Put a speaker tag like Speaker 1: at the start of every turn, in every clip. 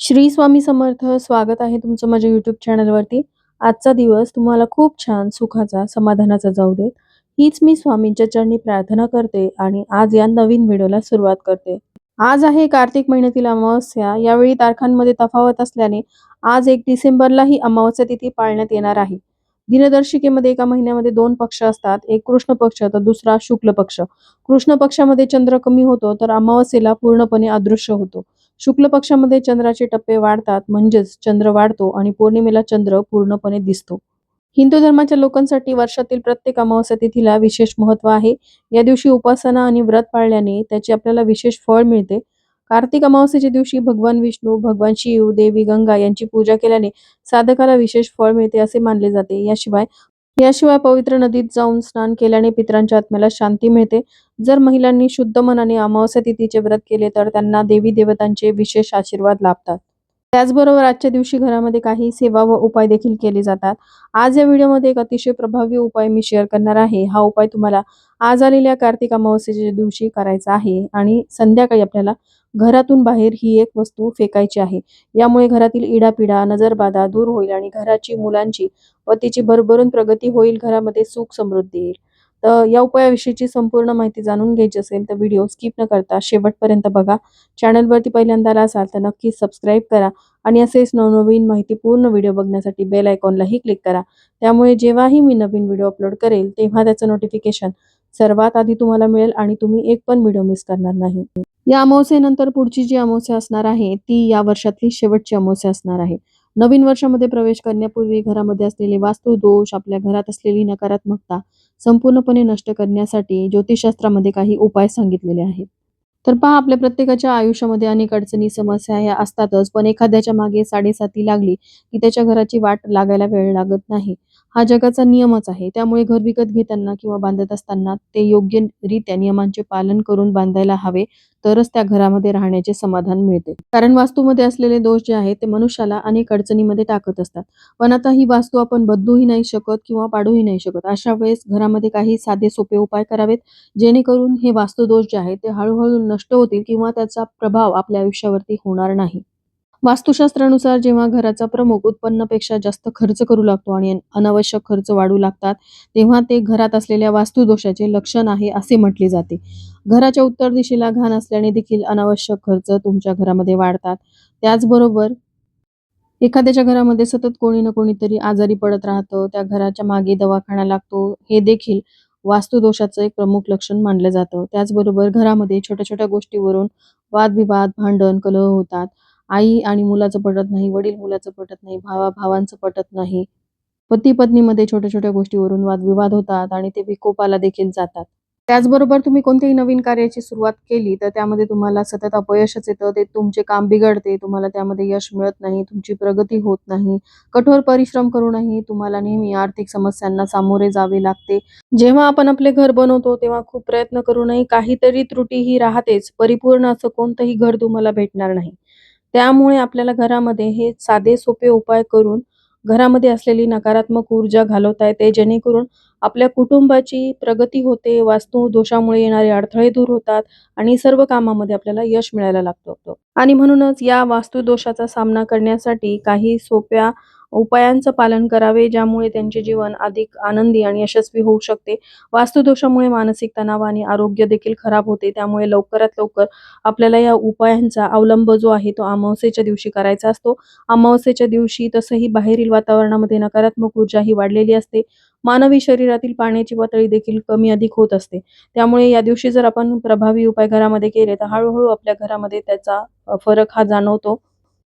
Speaker 1: श्री स्वामी समर्थ स्वागत आहे तुमचं माझ्या युट्यूब चॅनलवरती आजचा दिवस तुम्हाला खूप छान सुखाचा समाधानाचा जाऊ देत. हीच मी स्वामींच्या चरणी प्रार्थना करते आणि आज या नवीन व्हिडिओला सुरुवात करते. आज आहे कार्तिक महिन्यातील अमावस्या. यावेळी तारखांमध्ये तफावत असल्याने आज एक डिसेंबरला ही अमावस्या तिथी पाळण्यात येणार आहे. दिनदर्शिकेमध्ये एका महिन्यामध्ये दोन पक्ष असतात. एक कृष्ण पक्ष तर दुसरा शुक्ल पक्ष. कृष्ण पक्षामध्ये चंद्र कमी होतो तर अमावस्येला पूर्णपणे अदृश्य होतो. शुक्ल पक्षामध्ये चंद्राचे टप्पे वाढतात म्हणजेच चंद्र वाढतो आणि पौर्णिमेला चंद्र पूर्णपणे दिसतो. हिंदू धर्माच्या लोकांसाठी वर्षातील प्रत्येक अमावस्या तिथीला विशेष महत्त्व आहे. या दिवशी उपासना आणि व्रत पाळल्याने त्याचे आपल्याला विशेष फळ मिळते. कार्तिक अमावस्येच्या दिवशी भगवान विष्णू भगवान शिव देवी गंगा यांची पूजा केल्याने साधकाला विशेष फळ मिळते असे मानले जाते. याशिवाय याशिवाय पवित्र नदीत जाऊन स्नान केल्याने पितरांच्या आत्म्याला शांती मिळते. जर महिलांनी शुद्ध मनाने अमावस्या तिथीचे व्रत केले तर त्यांना देवी देवतांचे विशेष आशीर्वाद लाभतात. त्याचबरोबर आजच्या दिवशी घरामध्ये काही सेवा व उपाय देखील केले जातात. आज या व्हिडिओमध्ये एक अतिशय प्रभावी उपाय मी शेअर करणार आहे. हा उपाय तुम्हाला आज आलेल्या कार्तिक अमावस्येच्या दिवशी करायचा आहे आणि संध्याकाळी आपल्याला घरातून बाहेर ही एक वस्तू फेकायची आहे. यामुळे घरातील इडापिडा नजरबाधा दूर होईल आणि घराची मुलांची व तिची भरभरून प्रगती होईल घरामध्ये सुख समृद्धी येईल. तर या उपायाविषयीची संपूर्ण माहिती जाणून घ्यायची असेल तर व्हिडिओ स्किप न करता शेवटपर्यंत बघा. चॅनलवरती पहिल्यांदा आला असाल तर नक्की सबस्क्राईब करा आणि असेच नवनवीन माहिती पूर्ण व्हिडिओ बघण्यासाठी बेल आयकॉनलाही क्लिक करा. त्यामुळे जेव्हाही मी नवीन व्हिडिओ अपलोड करेल तेव्हा त्याचं नोटिफिकेशन सर्वात आधी तुम्हाला मिळेल आणि तुम्ही एक पण व्हिडिओ मिस करणार नाही. या अमावस्येनंतर पुढची जी अमावस्या असणार आहे ती या वर्षातली शेवटची अमावस्या असणार आहे. नवीन वर्षामध्ये प्रवेश करण्यापूर्वी घरामध्ये असलेले वास्तू दोष आपल्या घरात असलेली नकारात्मकता संपूर्णपणे नष्ट करण्यासाठी ज्योतिषशास्त्रामध्ये काही उपाय सांगितलेले आहेत. तर पहा आपल्या प्रत्येकाच्या आयुष्यामध्ये अनेक अडचणी समस्या ह्या असतातच पण एखाद्याच्या मागे साडेसाती लागली की त्याच्या घराची वाट लागायला वेळ लागत नाही. हा जगाचा नियमच आहे. त्यामुळे घर विकत घेताना किंवा बांधत असताना ते योग्यरित्या नियमांचे पालन करून बांधायला हवे तरच त्या घरामध्ये राहण्याचे समाधान मिळते. कारण वास्तूमध्ये असलेले दोष जे आहेत ते मनुष्याला अनेक अडचणीमध्ये टाकत असतात. पण आता ही वास्तू आपण बदलूही नाही शकत किंवा पाडूही नाही शकत. अशा वेळेस घरामध्ये काही साधे सोपे उपाय करावेत जेणेकरून हे वास्तुदोष जे आहेत ते हळूहळू नष्ट होतील किंवा त्याचा प्रभाव आपल्या आयुष्यावरती होणार नाही. वास्तुशास्त्रानुसार जेव्हा घराचा प्रमुख उत्पन्नापेक्षा जास्त खर्च करू लागतो आणि अनावश्यक खर्च वाढू लागतात तेव्हा ते घरात असलेल्या वास्तुदोषाचे लक्षण आहे असे म्हटले जाते. घराच्या उत्तर दिशेला घाण असल्याने देखील अनावश्यक खर्च तुमच्या घरामध्ये वाढतात. त्याचबरोबर एखाद्याच्या घरामध्ये सतत कोणी ना कोणीतरी आजारी पडत राहतं त्या घराच्या मागे दवाखाना लागतो हे देखील वास्तुदोषाचं एक प्रमुख लक्षण मानलं जातं. त्याचबरोबर घरामध्ये छोट्या छोट्या गोष्टीवरून वादविवाद भांडण कलह होतात. आई आणि मुलाचं पटत नाही वडील मुलाचं पटत नाही भावा भावांचं पटत नाही. पती पत्नीमध्ये छोट्या छोट्या गोष्टीवरून वादविवाद होतात आणि ते विकोपाला देखील जातात. त्याचबरोबर तुम्ही कोणत्याही नवीन कार्याची सुरुवात केली तर त्यामध्ये तुम्हाला सतत अपयशच येतं ते तुमचे काम बिघडते तुम्हाला त्यामध्ये यश मिळत नाही तुमची प्रगती होत नाही कठोर परिश्रम करूनही तुम्हाला नेहमी आर्थिक समस्यांना सामोरे जावे लागते. जेव्हा आपण आपले घर बनवतो तेव्हा खूप प्रयत्न करूनही काहीतरी त्रुटी ही राहतेच परिपूर्ण असं कोणतंही घर तुम्हाला भेटणार नाही. त्यामुळे आपल्याला घरामध्ये हे साधे सोपे उपाय करून घरामध्ये असलेली नकारात्मक ऊर्जा घालवता येते जेणेकरून आपल्या कुटुंबाची प्रगती होते वास्तू दोषामुळे येणारे अडथळे दूर होतात आणि सर्व कामामध्ये आपल्याला यश मिळायला लागतो. आणि म्हणूनच या वास्तुदोषाचा सामना करण्यासाठी काही सोप्या उपायांचं पालन करावे ज्यामुळे त्यांचे जीवन अधिक आनंदी आणि यशस्वी होऊ शकते. वास्तुदोषामुळे मानसिक तणाव आणि आरोग्य देखील खराब होते. त्यामुळे लवकरात लवकर आपल्याला या उपायांचा अवलंब जो आहे तो अमावस्येच्या दिवशी करायचा असतो. अमावस्येच्या दिवशी तसंही बाहेरील वातावरणामध्ये नकारात्मक ऊर्जा ही वाढलेली असते. मानवी शरीरातील पाण्याची पातळी देखील कमी अधिक होत असते. त्यामुळे या दिवशी जर आपण प्रभावी उपाय घरामध्ये केले तर हळूहळू आपल्या घरामध्ये त्याचा फरक हा जाणवतो.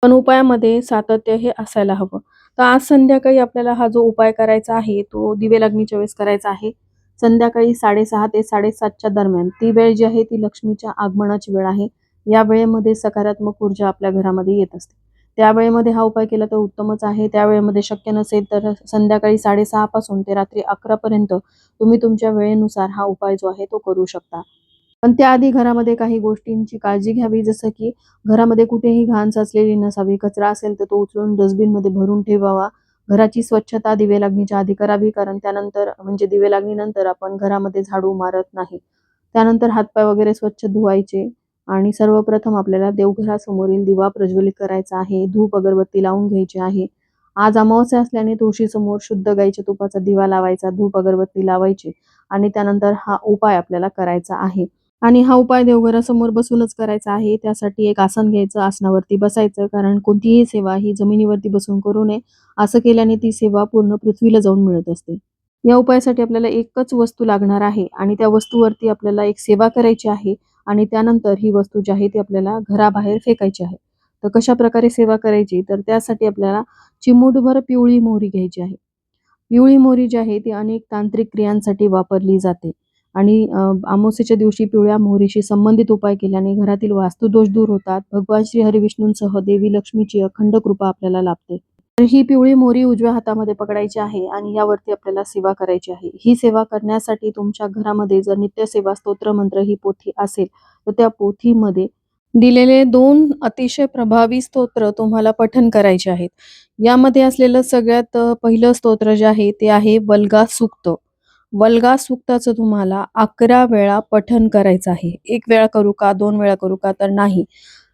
Speaker 1: पण उपायामध्ये सातत्य हे असायला हवं. तर आज संध्याकाळी आपल्याला हा जो उपाय करायचा आहे तो दिवे लग्नीच्या वेळेस करायचा आहे. संध्याकाळी साडेसहा ते साडेसातच्या दरम्यान ती वेळ जी आहे ती लक्ष्मीच्या आगमनाची वेळ आहे. या वेळेमध्ये सकारात्मक ऊर्जा आपल्या घरामध्ये येत असते. त्या वेळेमध्ये हा उपाय केला तर उत्तमच आहे. त्या वेळेमध्ये शक्य नसेल तर संध्याकाळी साडेसहा पासून ते रात्री अकरा पर्यंत तुम्ही तुमच्या वेळेनुसार हा उपाय जो आहे तो करू शकता. पण त्याआधी घरामध्ये काही गोष्टींची काळजी घ्यावी. जसं की घरामध्ये कुठेही घाण साचलेली नसावी कचरा असेल तर तो उचलून डस्टबिनमध्ये भरून ठेवावा. घराची स्वच्छता दिवे लागणीच्या आधी करावी कारण त्यानंतर म्हणजे दिवे लागणीनंतर आपण घरामध्ये झाडू मारत नाही. त्यानंतर हातपाय वगैरे स्वच्छ धुवायचे आणि सर्वप्रथम आपल्याला देवघरासमोरील दिवा प्रज्वलित करायचा आहे. धूप अगरबत्ती लावून घ्यायची आहे. आज अमावस्या असल्याने तुळशीसमोर शुद्ध गाईच्या तुपाचा दिवा लावायचा धूप अगरबत्ती लावायची आणि त्यानंतर हा उपाय आपल्याला करायचा आहे. आणि हा उपाय देवघरासमोर बसूनच करायचा आहे. त्यासाठी एक आसन घ्यायचं आसनावरती बसायचं कारण कोणतीही सेवा ही जमिनीवरती बसून करू नये असं केल्याने ती सेवा पूर्ण पृथ्वीला जाऊन मिळत असते. या उपायासाठी आपल्याला एकच वस्तू लागणार आहे आणि त्या वस्तूवरती आपल्याला एक सेवा करायची आहे आणि त्यानंतर ही वस्तू जी आहे ती आपल्याला घराबाहेर फेकायची आहे. तर कशा प्रकारे सेवा करायची? तर त्यासाठी आपल्याला चिमूटभर पिवळी मोहरी घ्यायची आहे. पिवळी मोहरी जी आहे ती अनेक तांत्रिक क्रियांसाठी वापरली जाते. आणि अमावस्येच्या दिवशी पिवळ्या मोहरीशी संबंधित उपाय केल्याने घरातील वास्तुदोष दूर होतात. भगवान श्री हरिविष्णूंसह देवी लक्ष्मीची अखंड कृपा आपल्याला लाभते. तर ही पिवळी मोहरी उजव्या हातामध्ये पकडायची आहे आणि यावरती आपल्याला सेवा करायची आहे. ही सेवा करण्यासाठी तुमच्या घरामध्ये जर नित्य सेवा स्तोत्र मंत्र ही पोथी असेल तर त्या पोथीमध्ये दिलेले दोन अतिशय प्रभावी स्तोत्र तुम्हाला पठन करायचे आहेत. यामध्ये असलेलं सगळ्यात पहिलं स्तोत्र जे आहे ते आहे वल्गा सुक्त. वल्गा सूक्ताचं तुम्हाला अकरा वेळा पठन करायचं आहे. एक वेळा करू का दोन वेळा करू का तर नाही.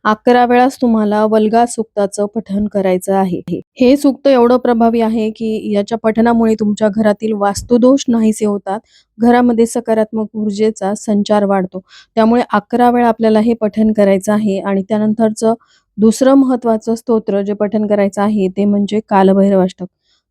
Speaker 1: अकरा वेळाच तुम्हाला वल्गा सूक्ताचं पठन करायचं आहे. हे सूक्त एवढं प्रभावी आहे की याच्या पठनामुळे तुमच्या घरातील वास्तुदोष नाहीसे होतात. घरामध्ये सकारात्मक ऊर्जेचा संचार वाढतो. त्यामुळे अकरा वेळा आपल्याला हे पठन करायचं आहे आणि त्यानंतरचं दुसरं महत्वाचं स्तोत्र जे पठन करायचं आहे ते म्हणजे कालभैरवाष्टक.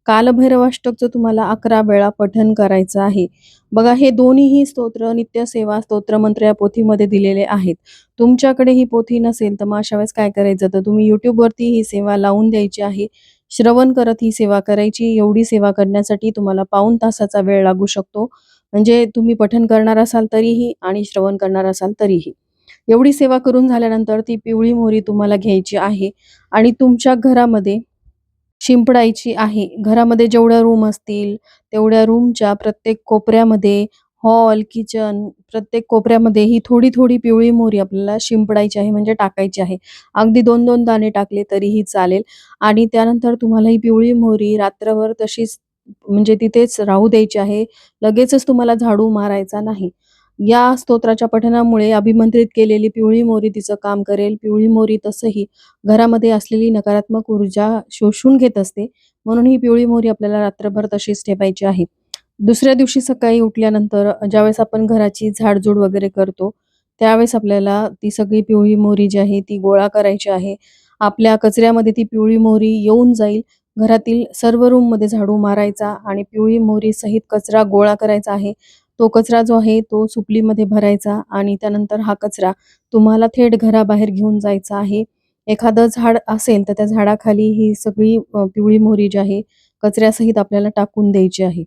Speaker 1: कालभैरवाष्टकचं तुम्हाला अकरा वेळा पठन करायचं आहे. बघा हे दोन्हीही स्तोत्र नित्यसेवा स्तोत्र मंत्र या पोथीमध्ये दिलेले आहेत. तुमच्याकडे ही पोथी नसेल तर मग अशा वेळेस काय करायचं? तर तुम्ही युट्यूबवरती ही सेवा लावून द्यायची आहे. श्रवण करत ही सेवा करायची. एवढी सेवा करण्यासाठी तुम्हाला पाऊण तासाचा वेळ लागू शकतो. म्हणजे तुम्ही पठन करणार असाल तरीही आणि श्रवण करणार असाल तरीही. एवढी सेवा करून झाल्यानंतर ती पिवळी मोहरी तुम्हाला घ्यायची आहे. आणि तुमच्या घरामध्ये शिंपडायची आहे. घरामध्ये जेवढ्या रूम असतील तेवढ्या रूमच्या प्रत्येक कोपऱ्यामध्ये हॉल किचन प्रत्येक कोपऱ्यामध्ये ही थोडी थोडी पिवळी मोहरी आपल्याला शिंपडायची आहे म्हणजे टाकायची आहे. अगदी दोन दोन दाणे टाकले तरीही चालेल. आणि त्यानंतर तुम्हाला ही पिवळी मोहरी रात्रभर तशीच म्हणजे तिथेच राहू द्यायची आहे. लगेचच तुम्हाला झाडू मारायचा नाही. या स्तोत्राच्या पठनामुळे अभिमंत्रित केलेली पिवळी मोहरी तिचं काम करेल. पिवळी मोहरी तसंही घरामध्ये असलेली नकारात्मक ऊर्जा शोषून घेत असते. म्हणून ही पिवळी मोहरी आपल्याला रात्रभर तशीच ठेवायची आहे. दुसऱ्या दिवशी सकाळी उठल्यानंतर ज्यावेळेस आपण घराची झाडझूड वगैरे करतो त्यावेळेस आपल्याला ती सगळी पिवळी मोहरी जी आहे ती गोळा करायची आहे. आपल्या कचऱ्यामध्ये ती पिवळी मोहरी येऊन जाईल. घरातील सर्व रूममध्ये झाडू मारायचा आणि पिवळी मोहरी सहित कचरा गोळा करायचा आहे. तो कचरा जो आहे तो सुपलीमध्ये भरायचा आणि त्यानंतर हा कचरा तुम्हाला थेट घराबाहेर घेऊन जायचा आहे. एखादं झाड असेल तर त्या झाडाखाली ही सगळी पिवळी मोहरी जी आहे कचऱ्यासहित आपल्याला टाकून द्यायची आहे.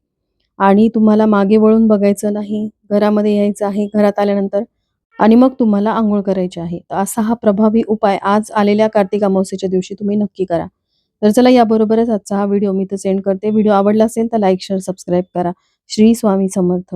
Speaker 1: आणि तुम्हाला मागे वळून बघायचं नाही घरामध्ये यायचं आहे घरात आल्यानंतर आणि मग तुम्हाला आंघोळ करायची आहे. तर असा हा प्रभावी उपाय आज आलेल्या कार्तिक अमावस्येच्या दिवशी तुम्ही नक्की करा. तर चला याबरोबरच आजचा हा व्हिडिओ मी तर सेंड करते. व्हिडिओ आवडला असेल तर लाईक शेअर सबस्क्राईब करा. श्री स्वामी समर्थ.